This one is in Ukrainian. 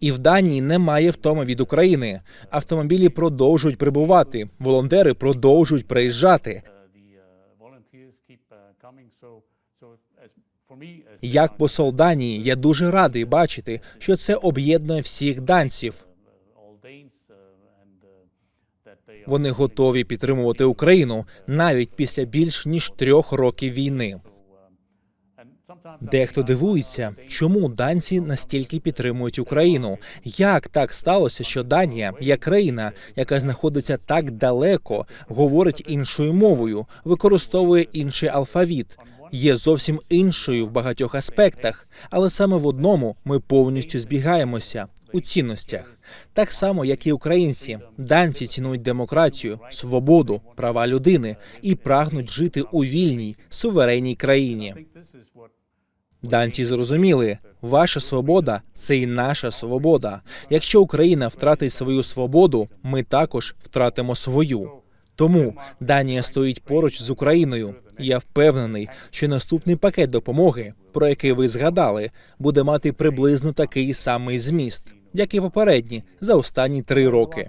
І в Данії немає втоми від України. Автомобілі продовжують прибувати, волонтери продовжують приїжджати. Як посол Данії, я дуже радий бачити, що це об'єднує всіх данців. Вони готові підтримувати Україну навіть після більш ніж трьох років війни. Дехто дивується, чому данці настільки підтримують Україну. Як так сталося, що Данія, як країна, яка знаходиться так далеко, говорить іншою мовою, використовує інший алфавіт, є зовсім іншою в багатьох аспектах, але саме в одному ми повністю збігаємося у цінностях. Так само, як і українці, данці цінують демократію, свободу, права людини і прагнуть жити у вільній суверенній країні. Данці зрозуміли, ваша свобода це і наша свобода. Якщо Україна втратить свою свободу, ми також втратимо свою. Тому Данія стоїть поруч з Україною. Я впевнений, що наступний пакет допомоги, про який ви згадали, буде мати приблизно такий самий зміст, як і попередні за останні три роки.